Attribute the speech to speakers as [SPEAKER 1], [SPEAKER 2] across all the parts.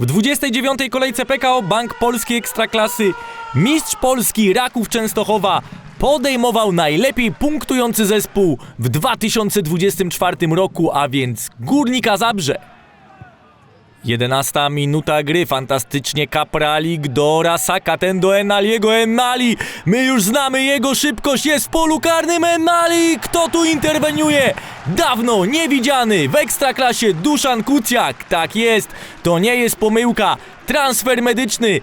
[SPEAKER 1] W 29. kolejce PKO Bank Polski Ekstraklasy mistrz Polski Raków Częstochowa podejmował najlepiej punktujący zespół w 2024 roku, a więc Górnika Zabrze. 11 minuta gry, fantastycznie Kapralik do Rasaka, ten do Enaliego, Enali, my już znamy jego szybkość, jest w polu karnym, Enali, kto tu interweniuje? Dawno niewidziany w Ekstraklasie Duszan Kucjak, tak jest, to nie jest pomyłka, transfer medyczny,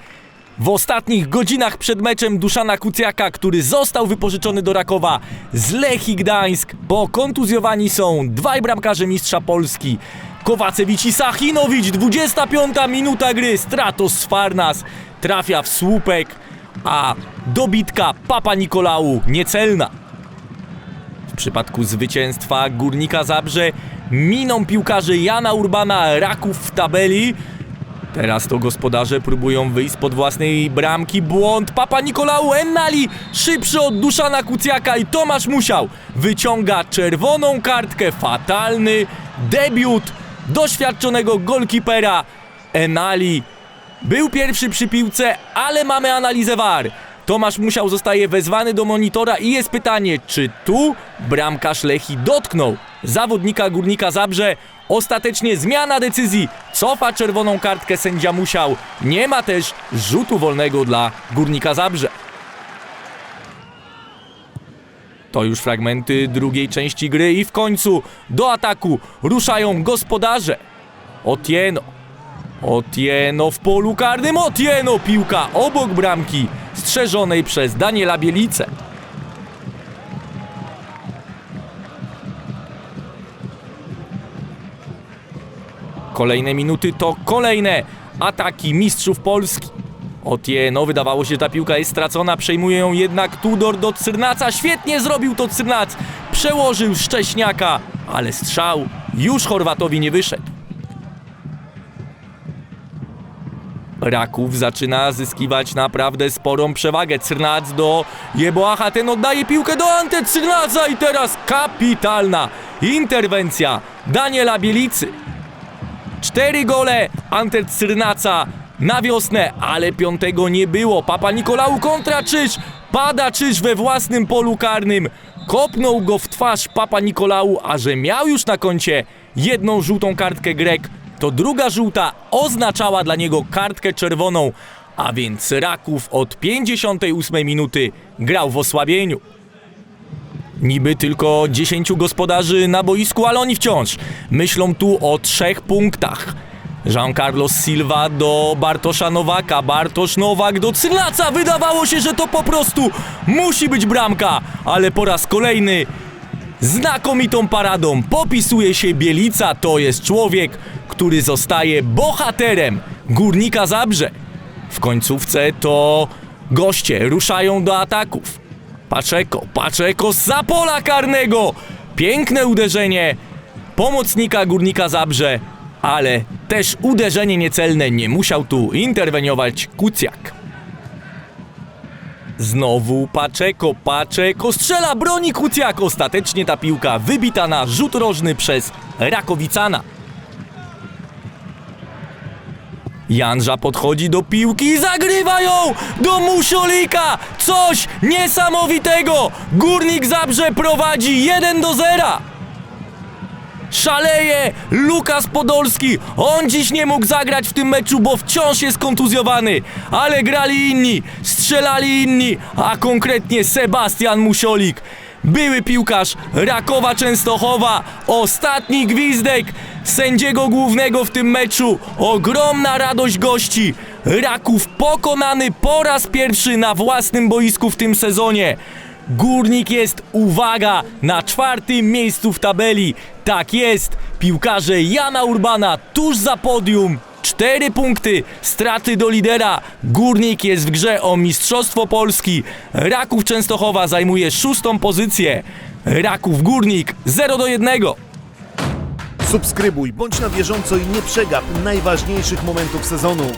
[SPEAKER 1] w ostatnich godzinach przed meczem Duszana Kucjaka, który został wypożyczony do Rakowa z Lechii Gdańsk, bo kontuzjowani są dwaj bramkarze mistrza Polski. Kowacewicz i Sachinowicz, 25 minuta gry, Stratos Farnas trafia w słupek, a dobitka Papa Nikolału niecelna. W przypadku zwycięstwa Górnika Zabrze miną piłkarzy Jana Urbana Raków w tabeli, Teraz to gospodarze próbują wyjść spod własnej bramki. Błąd Papa Nikolału Ennali szybszy od Duszana Kucjaka i Tomasz Musiał wyciąga czerwoną kartkę. Fatalny debiut doświadczonego golkipera Enali. Był pierwszy przy piłce, ale mamy analizę VAR. Tomasz Musiał zostaje wezwany do monitora i jest pytanie, czy tu bramkarz Lechi dotknął zawodnika Górnika Zabrze. Ostatecznie zmiana decyzji, cofa czerwoną kartkę sędzia Musiał. Nie ma też rzutu wolnego dla Górnika Zabrze. To już fragmenty drugiej części gry i w końcu do ataku ruszają gospodarze. Otieno. Otieno w polu karnym. Otieno piłka obok bramki strzeżonej przez Daniela Bielicę. Kolejne minuty to kolejne ataki mistrzów Polski. Otieno, wydawało się, że ta piłka jest stracona, przejmuje ją jednak Tudor do Cyrnaca. Świetnie zrobił to Cyrnac, przełożył Szcześniaka, ale strzał już Chorwatowi nie wyszedł. Raków zaczyna zyskiwać naprawdę sporą przewagę. Cyrnac do Jeboacha, ten oddaje piłkę do Ante Cyrnaca i teraz kapitalna interwencja Daniela Bielicy. Cztery gole Ante Cyrnaca na wiosnę, ale piątego nie było. Papa Nikolału kontra Czyż, pada Czyż we własnym polu karnym. Kopnął go w twarz Papa Nikolału, a że miał już na koncie jedną żółtą kartkę Grek, to druga żółta oznaczała dla niego kartkę czerwoną, a więc Raków od 58 minuty grał w osłabieniu. Niby tylko 10 gospodarzy na boisku, ale oni wciąż myślą tu o trzech punktach. Jean Carlos Silva do Bartosza Nowaka, Bartosz Nowak do Cyrnaca. Wydawało się, że to po prostu musi być bramka, ale po raz kolejny znakomitą paradą popisuje się Bielica. To jest człowiek, który zostaje bohaterem Górnika Zabrze. W końcówce to goście ruszają do ataków. Paczeko, Paczeko z pola karnego! Piękne uderzenie pomocnika Górnika Zabrze, ale też uderzenie niecelne, nie musiał tu interweniować Kucjak. Znowu Paczeko, Paczeko strzela, broni Kucjak. Ostatecznie ta piłka wybita na rzut rożny przez Rakowicana. Janża podchodzi do piłki i zagrywa ją do Musiolika! Coś niesamowitego! Górnik Zabrze prowadzi 1 do 0! Szaleje Lukas Podolski. On dziś nie mógł zagrać w tym meczu, bo wciąż jest kontuzjowany. Ale grali inni, strzelali inni, a konkretnie Sebastian Musiolik. Były piłkarz Rakowa Częstochowa. Ostatni gwizdek sędziego głównego w tym meczu. Ogromna radość gości. Raków pokonany po raz pierwszy na własnym boisku w tym sezonie. Górnik jest, uwaga, na czwartym miejscu w tabeli. Tak jest, piłkarze Jana Urbana tuż za podium. Cztery punkty, straty do lidera. Górnik jest w grze o Mistrzostwo Polski. Raków Częstochowa zajmuje szóstą pozycję. Raków Górnik 0 do 1.
[SPEAKER 2] Subskrybuj, bądź na bieżąco i nie przegap najważniejszych momentów sezonu.